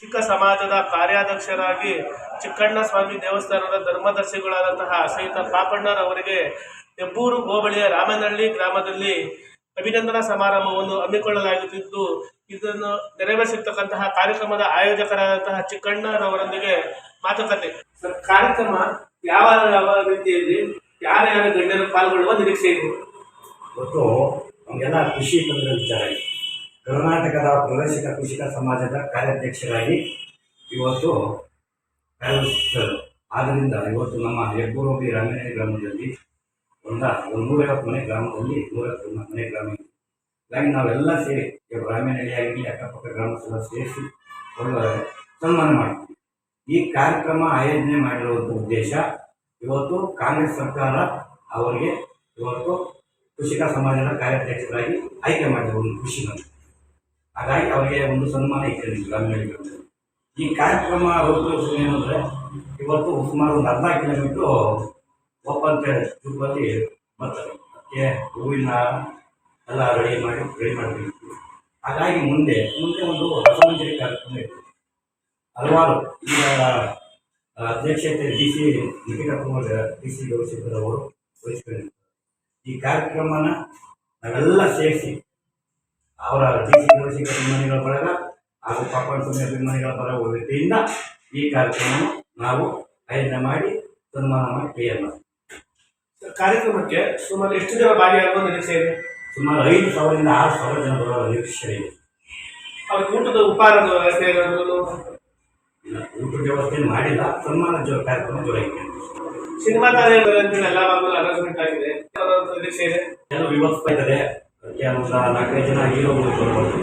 ಚಿಕ್ಕ ಸಮಾಜದ ಕಾರ್ಯಾಧ್ಯಕ್ಷರಾಗಿ ಚಿಕ್ಕಣ್ಣ ಸ್ವಾಮಿ ದೇವಸ್ಥಾನದ ಧರ್ಮದರ್ಶಿಗಳಾದಂತಹ ಶ್ರೀಯುತ ಪಾಪಣ್ಣರವರಿಗೆ ಹೆಬ್ಬೂರು ಹೋಬಳಿಯ ರಾಮನಹಳ್ಳಿ ಗ್ರಾಮದಲ್ಲಿ ಅಭಿನಂದನಾ ಸಮಾರಂಭವನ್ನು ಹಮ್ಮಿಕೊಳ್ಳಲಾಗುತ್ತಿದ್ದು, ಇದನ್ನು ನೆರವೇರಿಸಿರ್ತಕ್ಕಂತಹ ಕಾರ್ಯಕ್ರಮದ ಆಯೋಜಕರಾದಂತಹ ಚಿಕ್ಕಣ್ಣರವರೊಂದಿಗೆ ಮಾತುಕತೆ. ಕಾರ್ಯಕ್ರಮ ಯಾವ ಯಾವ ರೀತಿಯಲ್ಲಿ ಯಾರ ಯಾರ ಗಣ್ಯರು ಪಾಲ್ಗೊಳ್ಳುವ ನಿರೀಕ್ಷೆ ಇದೆ? ಇವತ್ತು ನಮಗೆಲ್ಲ ಖುಷಿ ತಂದ ವಿಚಾರ ಇದೆ ಕರ್ನಾಟಕದ ಪ್ರವೇಶಿಕ ಕೃಷಿಕ ಸಮಾಜದ ಕಾರ್ಯಾಧ್ಯಕ್ಷರಾಗಿ ಇವತ್ತು ಕಾರ್ಯನಿರ್ವಹಿಸುತ್ತಿದ್ದರು. ಆದ್ದರಿಂದ ಇವತ್ತು ನಮ್ಮ ಹೆಬ್ಬೂರೋಗಿ ರಾಮಯ್ಯ ಗ್ರಾಮದಲ್ಲಿ ಒಂದ ಒಂದು ನೂರೈವತ್ತು ಮನೆ ಗ್ರಾಮದಲ್ಲಿ ನೂರೈವತ್ತು ಮನೆ ಗ್ರಾಮ ಹಾಗಾಗಿ ನಾವೆಲ್ಲ ಸೇರಿ ಈಗ ರಾಮನಹಳ್ಳಿ ಆಗಲಿ ಅಕ್ಕಪಕ್ಕ ಗ್ರಾಮಸ್ಥರ ಸೇರಿಸಿ ಸನ್ಮಾನ ಮಾಡ್ತೀವಿ. ಈ ಕಾರ್ಯಕ್ರಮ ಆಯೋಜನೆ ಮಾಡಿರುವಂಥ ಉದ್ದೇಶ ಇವತ್ತು ಕಾಂಗ್ರೆಸ್ ಸರ್ಕಾರ ಅವರಿಗೆ ಇವತ್ತು ಕೃಷಿಕ ಸಮಾಜದ ಕಾರ್ಯಾಧ್ಯಕ್ಷರಾಗಿ ಆಯ್ಕೆ ಮಾಡಿದ್ರು ಒಂದು ಕೃಷಿ ಹಾಗಾಗಿ ಅವರಿಗೆ ಒಂದು ಸನ್ಮಾನ ಇಟ್ಟಿರಲಿಲ್ಲ ಗ್ರಾಮೀಣ ಈ ಕಾರ್ಯಕ್ರಮ ರೂಪರೇಷೆ ಏನಂದರೆ ಇವತ್ತು ಸುಮಾರು ಒಂದು ಅರ್ಧ ಕಿಲೋಮೀಟ್ರು ಒಪ್ಪಂತ ತಿರುಪತಿ ಬರ್ತದೆ. ಅದಕ್ಕೆ ಹೂವಿನ ಎಲ್ಲ ರೆಡಿ ಮಾಡಿ, ರೆಡಿ ಮಾಡ್ತೀವಿ. ಹಾಗಾಗಿ ಮುಂದೆ ಮುಂದೆ ಒಂದು ರಸಮಂಜರಿ ಕಾರ್ಯಕ್ರಮ ಇತ್ತು ಹಲವಾರು ಈಗ, ಅಧ್ಯಕ್ಷತೆ D C Nikhila Kumar, D C ಗೌಶಿಕರ್ ಅವರು ವಹಿಸ್ಕೊಂಡಿರ್ತಾರೆ ಈ ಕಾರ್ಯಕ್ರಮನ ನಾವೆಲ್ಲ ಸೇರಿಸಿ ಅವರ ಡಿ ಸಿ ಗೌಶಿಕರ ಅಭಿಮಾನಿಗಳ ಬಳಗ ಹಾಗೂ ಪಾಪಣ ಸ್ವಾಮಿ ಅಭಿಮಾನಿಗಳ ಬಳಗ ವತಿಯಿಂದ ಈ ಕಾರ್ಯಕ್ರಮ ನಾವು ಆಯೋಜನೆ ಮಾಡಿ ಸನ್ಮಾನ ಮಾಡಿ ಕ್ಲಿಯರ್ ಮಾಡಿ ಕಾರ್ಯಕ್ರಮಕ್ಕೆ ಸುಮಾರು ಎಷ್ಟು ಜನ ಭಾಗಿಯಾಗುವ ನಿರೀಕ್ಷೆ ಇದೆ? ಸುಮಾರು ಐದು ಸಾವಿರದಿಂದ ಆರು ಸಾವಿರ ಜನ ಬರುವ ನಿರೀಕ್ಷೆ ಇದೆ. ಅವ್ರಿಗೆ ಊಟದ ಉಪಹಾರದ ವ್ಯವಸ್ಥೆ ಇಲ್ಲ ಊಟದ ವ್ಯವಸ್ಥೆ ಮಾಡಿಲ್ಲ. ಸನ್ಮಾನ ಜೋ ಕಾರ್ಯಕ್ರಮ ಜೋರಾಗಿದೆ. ಸಿನಿಮಾ ಅಂತೇಳಿ ಎಲ್ಲ ಬಂದು ಅನೌನ್ಸ್ಮೆಂಟ್ ಆಗಿದೆ. ನಿರೀಕ್ಷೆ ಇದೆ ಎಲ್ಲ ವಿವರಿಸ್ತಾ ಇದ್ದಾರೆ. ಅದಕ್ಕೆ ನಾಲ್ಕೈದು ಜನ ಹೀರೋಗಳು ಬರ್ಬೋದು